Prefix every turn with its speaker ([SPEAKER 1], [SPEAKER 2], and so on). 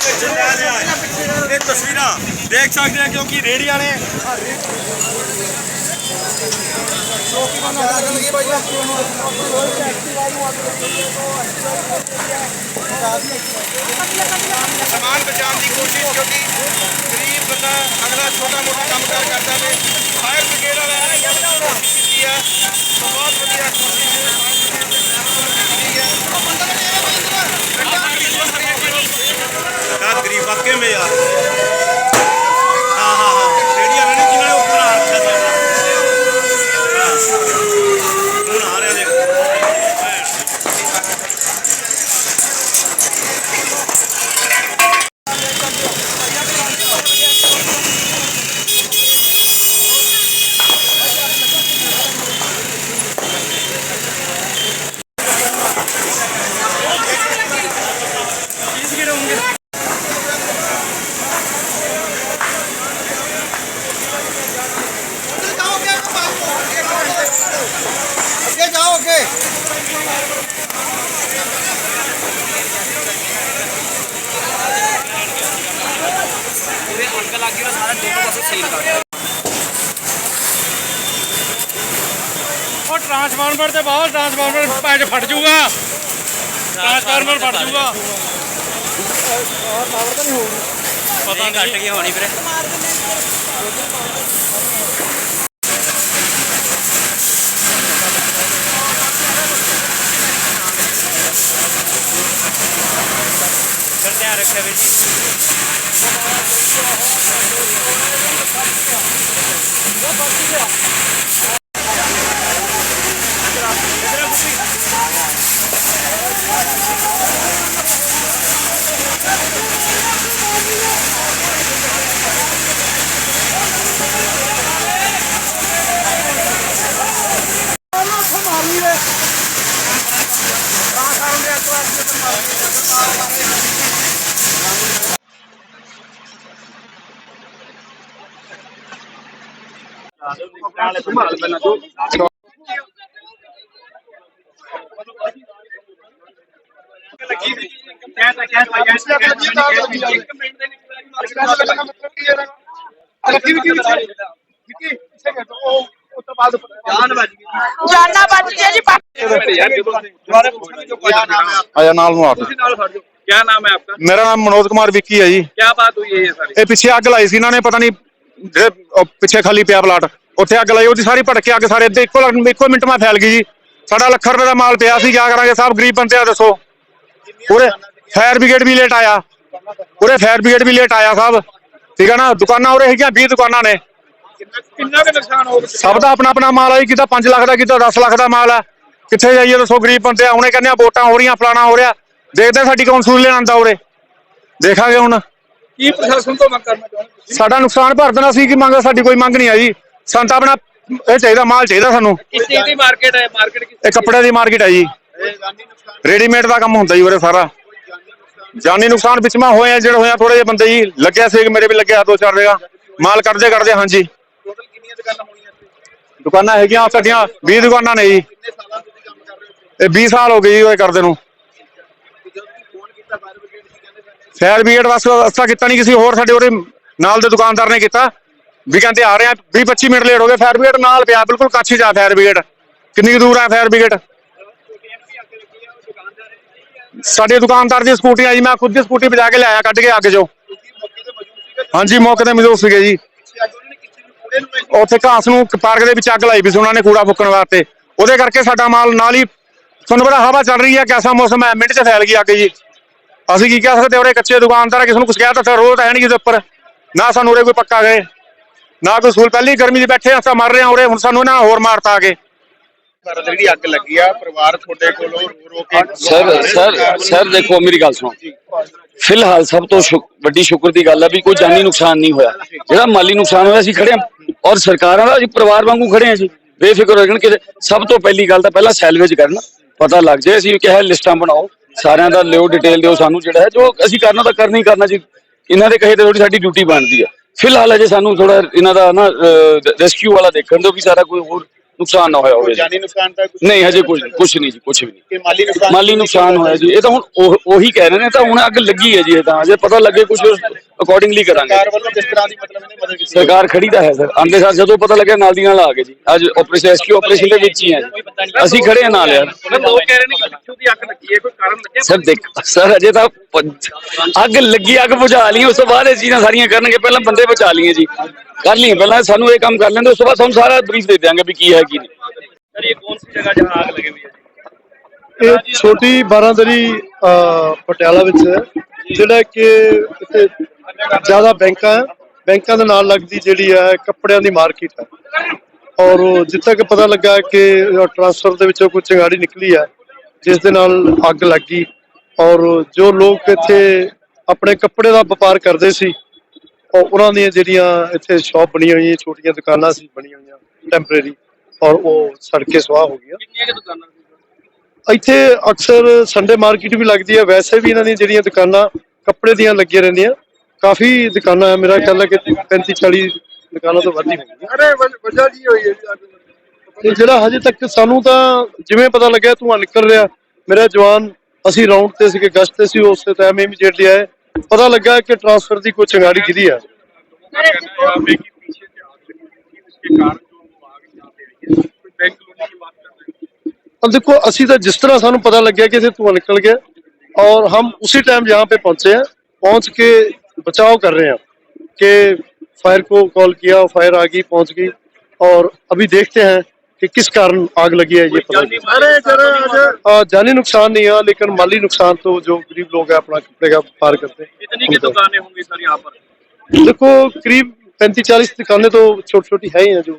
[SPEAKER 1] ਵਿੱਚ ਲੈ ਲਿਆ ਹੈ। ਇਹ ਤਸਵੀਰਾਂ ਦੇਖ ਸਕਦੇ ਆ ਕਿਉਂਕਿ ਰੇੜੀ ਵਾਲੇ ਸਮਾਨ ਬਚਾਉਣ ਦੀ ਕੋਸ਼ਿਸ਼ ਕਿਉਂਕਿ ਗਰੀਬ ਬੰਦਾ ਅਗਲਾ ਛੋਟਾ ਮੋਟਾ ਕੰਮ ਕਾਰ ਕਰਦਾ ਵੇ ਫਾਇਰ ਬ੍ਰਿਗੇਡ ਵਾਲਿਆਂ ਨੇ ਬਹੁਤ ਕੋਸ਼ਿਸ਼ ਕੀਤੀ ਹੈ ਸੋ ਬਹੁਤ ਵਧੀਆ ਕੋਸ਼ਿਸ਼। ਹੈ ਫਾਇਰ ਬ੍ਰਿਗੇਡ ਯਾਰ।
[SPEAKER 2] ਉਹ ਟਰਾਂਸਫਾਰਮਰ ਤੇ ਬਹੁਤ ਟਰਾਂਸਫਾਰਮਰ ਪੈਜ ਫਟ ਜਾਊਗਾ ਟਰਾਂਸਫਾਰਮਰ ਫਟ ਜਾਊਗਾ
[SPEAKER 3] ਪਤਾ ਨਹੀਂ ਘੱਟ ਗਈ ਹੋਣੀ ਵੀਰੇ j'avais dit.
[SPEAKER 4] ਜਾਨਾ ਬਚ ਗਿਆ ਜੀ ਪਾ-
[SPEAKER 5] आया नाल नु आप
[SPEAKER 3] क्या नाम है आपका
[SPEAKER 5] मेरा नाम मनोज कुमार विक्की है जी
[SPEAKER 3] क्या बात हुई है ये सारी
[SPEAKER 5] ਇਹ ਪਿੱਛੇ ਅੱਗ ਲਾਈ ਸੀ ਇਹਨਾਂ ਨੇ ਪਤਾ ਨਹੀਂ ਜਿਹੜੇ ਉਹ ਪਿੱਛੇ ਖਾਲੀ ਪਿਆ ਪਲਾਟ ਉੱਥੇ ਅੱਗ ਲਾਈ ਉਹਦੀ ਸਾਰੀ ਭੜਕ ਕੇ ਅੱਗ ਸਾਰੇ ਇੱਥੇ ਇੱਕੋ ਲੱਖ- ਇੱਕੋ ਮਿੰਟ ਮੈਂ ਫੈਲ ਗਈ ਜੀ। ਸਾਡਾ ਲੱਖ ਰੁਪਏ ਦਾ ਮਾਲ ਪਿਆ ਸੀ ਕਿਆ ਕਰਾਂਗੇ ਸਾਹਿਬ ਗਰੀਬ ਬੰਦੇ ਆ ਦੱਸੋ। ਪੂਰੇ ਫਾਇਰ ਬ੍ਰਿਗੇਡ ਵੀ ਲੇਟ ਆਇਆ। ਪੂਰੇ ਫਾਇਰ ਬ੍ਰਿਗੇਡ ਵੀ ਲੇਟ ਆਇਆ ਸਾਹਿਬ ਠੀਕ ਹੈ ਨਾ ਦੁਕਾਨਾਂ ਉਰੇ ਹੈਗੀਆਂ 20 ਦੁਕਾਨਾਂ ਨੇ।
[SPEAKER 3] ਕਿੰਨਾ ਕੁ ਨੁਕਸਾਨ ਹੋ ਗਿਆ?
[SPEAKER 5] ਸਭ ਦਾ ਆਪਣਾ ਆਪਣਾ ਮਾਲ ਹੈ ਜੀ, ਕਿਤਾ 5 ਲੱਖ ਦਾ ਕਿਤਾ 10 ਲੱਖ ਦਾ ਮਾਲ ਹੈ ਕਿੱਥੇ ਜਾਈਏ ਦੱਸੋ ਗਰੀਬ ਬੰਦੇ ਆ ਹੁਣੇ ਕਹਿੰਦੇ ਆ ਵੋਟਾਂ ਹੋ ਰਹੀਆਂ ਫਲਾਣਾ ਹੋ ਰਿਹਾ। ਦੇਖਦੇ ਆ ਸਾਡੀ ਕੌਣ ਸੁਣ ਲੈਣ ਆਂਦਾ ਉਰੇ। ਦੇਖਾਂਗੇ ਹੁਣ।
[SPEAKER 3] ਕੀ ਪ੍ਰਸ਼ਾਸਨ ਤੋਂ ਮੰਗ ਕਰਨਾ ਚਾਹੁੰਦੇ
[SPEAKER 5] ਸਾਡਾ ਨੁਕਸਾਨ ਭਰ ਦੇਣਾ ਸੀ ਕਿ ਮੰਗ ਸਾਡੀ ਕੋਈ ਮੰਗ ਨਹੀਂ ਆਈ। ਸਾਨੂੰ ਤਾਂ ਆਪਣਾ ਇਹ ਚਾਹੀਦਾ ਮਾਲ ਚਾਹੀਦਾ ਸਾਨੂੰ।
[SPEAKER 3] ਕਿਸ ਚੀਜ਼ ਦੀ ਮਾਰਕੀਟ ਹੈ? ਮਾਰਕੀਟ ਕਿਸ
[SPEAKER 5] ਇਹ ਕੱਪੜੇ ਦੀ? ਮਾਰਕੀਟ ਹੈ ਜੀ। ਰੈਡੀਮੇਡ ਦਾ ਕੰਮ ਹੁੰਦਾ ਜੀ ਉਰੇ ਸਾਰਾ। ਜਾਨੀ ਨੁਕਸਾਨ ਵਿੱਚ ਮੈਂ ਹੋਏ ਆ ਜਿਹੜੇ ਹੋਇਆ ਥੋੜੇ ਜਿਹੇ ਬੰਦੇ ਜੀ ਲੱਗਿਆ ਸੀ ਮੇਰੇ ਵੀ ਲੱਗਿਆ ਦੋ ਚਾਰ ਜਗ੍ਹਾ। ਮਾਲ ਕੱਢਦੇ ਕੱਢਦੇ ਹਾਂਜੀ।
[SPEAKER 3] ਟੋਟਲ ਕਿੰਨੀਆਂ ਦੁਕਾਨਾਂ ਹੋਣੀਆਂ
[SPEAKER 5] ਦੁਕਾਨਾਂ ਹੈਗੀਆਂ ਸਾਡੀਆਂ 20 ਦੁਕਾਨਾਂ ਨੇ ਜੀ। ਇਹ 20 ਸਾਲ ਹੋ ਗਏ ਜੀ ਉਹ ਕਰਦੇ ਨੂੰ
[SPEAKER 3] ਤੇ ਜਦੋਂ ਤੁਸੀਂ ਫੋਨ ਕੀਤਾ ਫਾਇਰ ਬ੍ਰਿਗੇਡ ਕੀ ਕਹਿੰਦੇ ਸਨ
[SPEAKER 5] ਫਾਇਰ ਬ੍ਰਿਗੇਡ ਵਾਸਤੇ ਅਸਾ ਕੀਤਾ ਨਹੀਂ ਕਿਸੇ ਹੋਰ, ਸਾਡੇ ਉਹਦੇ ਨਾਲ ਦੇ ਦੁਕਾਨਦਾਰ ਨੇ ਕੀਤਾ। ਵੀ ਕਹਿੰਦੇ ਆ ਰਹੇ ਆ 20 25 ਮਿੰਟ ਲੇਟ ਹੋ ਗਏ ਫਾਇਰ ਬ੍ਰਿਗੇਡ ਨਾਲ ਪਿਆ, ਬਿਲਕੁਲ ਕੱਛ ਜਾ ਫਾਇਰ ਬ੍ਰਿਗੇਡ ਕਿੰਨੀ ਦੂਰ ਆ ਫਾਇਰ ਬ੍ਰਿਗੇਡ ਸਾਡੇ ਦੁਕਾਨਦਾਰ ਦੀ ਸਕੂਟੀ ਆ ਜੀ ਮੈਂ ਖੁਦ ਦੀ ਸਕੂਟੀ ਵਜਾ ਕੇ ਲਿਆਇਆ, ਕੱਢ ਕੇ ਅੱਗ ਚੋਂ। ਹਾਂਜੀ, ਮੌਕੇ ਤੇ ਮੌਜੂਦ ਸੀਗੇ ਜੀ। ਉੱਥੇ ਘਾਸ ਨੂੰ ਪਾਰਕ ਦੇ ਵਿੱਚ ਅੱਗ ਲਾਈ ਵੀ ਸੀ, ਉਹਨਾਂ ਨੇ ਕੂੜਾ ਫੁੱਕਣ ਵਾਸਤੇ। ਉਹਦੇ ਕਰਕੇ ਸਾਡਾ ਮਾਲ ਨਾਲ ਹੀ, ਤੁਹਾਨੂੰ ਪਤਾ ਹਵਾ ਚੱਲ ਰਹੀ ਹੈ, ਕੈਸਾ ਮੌਸਮ ਹੈ, ਮਿੰਟ 'ਚ ਫੈਲ ਗਈ ਅੱਗ ਜੀ। ਅਸੀਂ ਕੀ ਕਹਿ ਸਕਦੇ ਉਰੇ ਕੱਚੇ ਦੁਕਾਨਦਾਰ ਆ, ਕਿਸੇ ਨੂੰ ਕੁਛ ਕਹਿ ਤਾਂ ਰੋਜ਼ ਤਾਂ ਹੈ ਨਹੀਂ ਕਿਸੇ ਉੱਪਰ। ਨਾ ਸਾਨੂੰ ਉਰੇ ਕੋਈ ਪੱਕਾ ਗਏ ਨਾ ਕੋਈ ਸੂਲ। ਪਹਿਲੀ ਗਰਮੀ 'ਚ ਬੈਠੇ ਅਸਾਂ ਮਰ ਰਹੇ ਹਾਂ ਉਰੇ ਹੁਣ ਸਾਨੂੰ ਇਹਨਾਂ ਹੋਰ ਮਾਰਤਾ ਆ ਕੇ।
[SPEAKER 1] ਪਰ ਜਿਹੜੀ ਅੱਗ ਲੱਗੀ ਆ ਪਰਿਵਾਰ ਤੁਹਾਡੇ ਕੋਲੋਂ ਰੋ ਰੋ ਕੇ
[SPEAKER 6] ਸਰ ਸਰ ਸਰ ਦੇਖੋ ਮੇਰੀ ਗੱਲ ਸੁਣੋ। ਫਿਲਹਾਲ ਸਭ ਤੋਂ ਵੱਡੀ ਸ਼ੁਕਰ ਦੀ ਗੱਲ ਹੈ ਵੀ ਕੋਈ ਜਾਨੀ ਨੁਕਸਾਨ ਨਹੀਂ ਹੋਇਆ। ਜਿਹੜਾ ਮਾਲੀ ਨੁਕਸਾਨ ਹੋਇਆ ਅਸੀਂ ਖੜੇ ਔਰ ਸਰਕਾਰਾਂ ਦਾ ਅਸੀਂ ਪਰਿਵਾਰ ਵਾਂਗੂ ਖੜੇ ਹਾਂ ਜੀ। ਬੇਫਿਕਰ ਹੋ ਜਾਣ ਕਿ ਸਭ ਤੋਂ ਪਹਿਲੀ ਗੱਲ ਤਾਂ ਪਹਿਲਾਂ ਸੈਲਵੇਜ ਕਰਨ। ਪਤਾ ਲੱਗ ਜਾਏ ਅਸੀਂ ਕਿਹਾ ਲਿਸਟਾਂ ਬਣਾਓ। ਸਾਰਿਆਂ ਦਾ ਲਿਓ ਡਿਟੇਲ ਦਿਓ ਸਾਨੂੰ ਜਿਹੜਾ ਹੈ, ਜੋ ਅਸੀਂ ਕਰਨਾ ਤਾਂ ਕਰਨਾ ਹੀ ਕਰਨਾ ਜੀ। ਇਹਨਾਂ ਦੇ ਕਹੇ ਤੇ ਥੋੜੀ ਸਾਡੀ ਡਿਊਟੀ ਬਣਦੀ ਆ। ਫਿਲਹਾਲ ਅਜੇ ਸਾਨੂੰ ਥੋੜਾ ਇਹਨਾਂ ਦਾ ਨਾ ਰੈਸਕਿਊ ਵਾਲਾ ਦੇਖਣ ਦਿਓ ਵੀ ਸਾਰਾ ਕੋਈ ਹੋਰ ਨੁਕਸਾਨ ਨਾ ਹੋਇਆ ਹੋਵੇ ਜੀ।
[SPEAKER 3] ਜਾਨੀ ਨੁਕਸਾਨ ਤਾਂ ਕੁਛ
[SPEAKER 6] ਨਹੀਂ ਹਜੇ ਕੁਝ ਕੁਝ ਨਹੀਂ ਜੀ ਕੁਝ ਵੀ ਨਹੀਂ।
[SPEAKER 3] ਕਿ ਮਾਲੀ ਨੁਕਸਾਨ
[SPEAKER 6] ਮਾਲੀ ਨੁਕਸਾਨ ਹੋਇਆ ਜੀ। ਇਹ ਤਾਂ ਹੁਣ ਉਹ- ਉਹੀ ਕਹਿ ਰਹੇ ਨੇ ਤਾਂ ਹੁਣ ਅੱਗ ਲੱਗੀ ਹੈ ਜੀ ਇਹ ਤਾਂ। ਜੇ ਪਤਾ ਲੱਗੇ ਕੁਝ ਅਕੋਰਡਿੰਗਲੀ ਕਰਾਂਗੇ।
[SPEAKER 3] ਸਰਕਾਰ ਵੱਲੋਂ ਕਿਸ ਤਰ੍ਹਾਂ ਦੀ ਮਤਲਬ ਇਹਨੇ ਮਦਦ ਕੀਤੀ?
[SPEAKER 6] ਸਰਕਾਰ ਖੜੀ ਤਾਂ ਹੈ ਸਰ। ਆਂਦੇ ਸਾਰ ਜਦੋਂ ਪਤਾ ਲੱਗਿਆ ਨਾਲ ਦੀ ਨਾਲ ਆ ਗਏ ਜੀ। ਅੱਜ ਆਪਰੇਸ਼ਨ ਐਸਕਿਊ ਆਪਰੇਸ਼ਨ ਦੇ ਵਿੱਚ ਹੀ ਹੈ ਅਸੀਂ ਖੜੇ ਹਾਂ ਨਾਲ ਯਾਰ।
[SPEAKER 3] ਲੋਕ ਕਹਿ ਰਹੇ ਨੇ ਕਿ ਪਿੱਛੋਂ ਦੀ ਅੱਗ ਲੱਗੀ ਹੈ ਕੋਈ ਕਾਰਨ ਲੱਗਿਆ?
[SPEAKER 6] ਸਰ ਦੇਖ ਸਰ ਅਜੇ ਤਾਂ ਪ- ਅੱਗ ਲੱਗੀ ਅੱਗ ਬੁਝਾ ਲਈ ਉਸ ਤੋਂ ਬਾਅਦ ਇਹ ਚੀਜ਼ਾਂ ਸਾਰੀਆਂ ਕਰਨਗੇ। ਪਹਿਲਾਂ ਬੰਦੇ ਬਚਾ ਲਈਏ ਜੀ। ਕਰ ਲਈ ਪਹਿਲਾਂ ਸਾਨੂੰ ਇਹ ਕੰਮ ਕਰ ਲੈਂਦੇ ਉਸ ਤੋਂ ਬਾਅਦ ਤੁਹਾਨੂੰ ਸਾਰਾ ਬਰੀਫ ਦੇ ਦਿਆਂਗੇ ਵੀ ਕੀ ਹੈ ਕੀ ਨਹੀਂ।
[SPEAKER 3] ਸਰ ਇਹ ਕੌਣ ਸੀ ਜਗ੍ਹਾ ਜਹਾਂ ਆਗ ਲੱਗੀ ਹੋਈ ਹੈ
[SPEAKER 4] ਇਹ ਛੋਟੀ 12 ਪਟਿਆਲਾ ਵਿੱਚ ਜਿਹੜਾ ਕਿ ਇੱਥੇ ਜ਼ਿਆਦਾ ਬੈਂਕਾਂ ਬੈਂਕਾਂ ਦੇ ਨਾਲ ਲੱਗਦੀ ਜਿਹੜੀ ਹੈ ਕੱਪੜਿਆਂ ਦੀ ਮਾਰਕੀਟ ਹੈ। ਔਰ ਜਿੱਥੇ ਤੱਕ ਪਤਾ ਲੱਗਾ ਕਿ ਟ੍ਰਾਂਸਫਰ ਦੇ ਵਿੱਚੋਂ ਕੋਈ ਚਿੰਗਾੜੀ ਨਿਕਲੀ ਹੈ ਜਿਸ ਦੇ ਨਾਲ ਅੱਗ ਲੱਗੀ ਔਰ ਜੋ ਲੋਕ ਇੱਥੇ ਆਪਣੇ ਕੱਪੜੇ ਦਾ ਵਪਾਰ ਕਰਦੇ ਸੀ ਔਰ ਉਹਨਾਂ ਦੀਆਂ ਜਿਹੜੀਆਂ ਇੱਥੇ ਸ਼ਾਪ ਬਣੀਆਂ ਹੋਈਆਂ ਛੋਟੀਆਂ ਦੁਕਾਨਾਂ ਸੀ ਬਣੀਆਂ ਹੋਈਆਂ ਟੈਂਪਰੇਰੀ ਔਰ ਉਹ ਸੜ ਕੇ ਹੋ ਗਈਆਂ।
[SPEAKER 3] ਕਿੰਨੀਆਂ ਕਿ ਦੁਕਾਨਾਂ ਸੀ?
[SPEAKER 4] ਇੱਥੇ ਅਕਸਰ ਸੰਡੇ ਮਾਰਕੀਟ ਵੀ ਲੱਗਦੀ ਹੈ ਵੈਸੇ ਵੀ ਇਹਨਾਂ ਦੀਆਂ ਜਿਹੜੀਆਂ ਦੁਕਾਨਾਂ ਕੱਪੜੇ ਦੀਆਂ ਲੱਗੀਆਂ ਰਹਿੰਦੀਆਂ। ਕਾਫੀ ਦੁਕਾਨਾਂ ਹੈ ਮੇਰਾ ਖਿਆਲ ਹੈ ਕਿ 35 40 ਦੁਕਾਨਾਂ ਤੋਂ ਵੱਧ ਹੀ ਹੋਣਗੀਆਂ।
[SPEAKER 7] ਅਰੇ ਵਜ੍ਹਾ ਕੀ ਹੋਈ ਹੈ ਜੀ
[SPEAKER 4] ਤੇ ਜਿਹੜਾ ਹਜੇ ਤੱਕ ਸਾਨੂੰ ਤਾਂ ਜਿਵੇਂ ਪਤਾ ਲੱਗਿਆ ਧੂੰਆਂ ਨਿਕਲ ਰਿਹਾ। ਮੇਰਾ ਜਵਾਨ ਅਸੀਂ ਰਾਉਂਡ ਤੇ ਸੀਗੇ ਗਸ਼ਤ ਤੇ ਸੀ ਉਸੇ ਟਾਈਮ ਇਮੀਡੀਏਟਲੀ ਆਏ। پتا لگا کہ ٹرانسفر کی کوئی چنگاڑی گری ہے اب دیکھو اسی تو جس طرح سانو پتا لگا کہ اسے تو نکل گیا اور ہم اسی ٹائم یہاں پہ پہنچے ہیں پہنچ کے بچاؤ کر رہے ہیں کہ فائر کو کال کیا فائر آ گئی پہنچ
[SPEAKER 7] گئی اور ابھی
[SPEAKER 4] دیکھتے ہیں کہ کس کارن آگ لگی ہے یہ پتہ جانی نقصان نہیں ہے لیکن مالی نقصان تو جو
[SPEAKER 3] غریب لوگ ہیں اپنا کپڑے کا پار
[SPEAKER 4] کرتے ہیں۔ دیکھو قریب پینتیس چالیس دکانیں تو چھوٹی چھوٹی ہے ہی
[SPEAKER 7] ہیں جو۔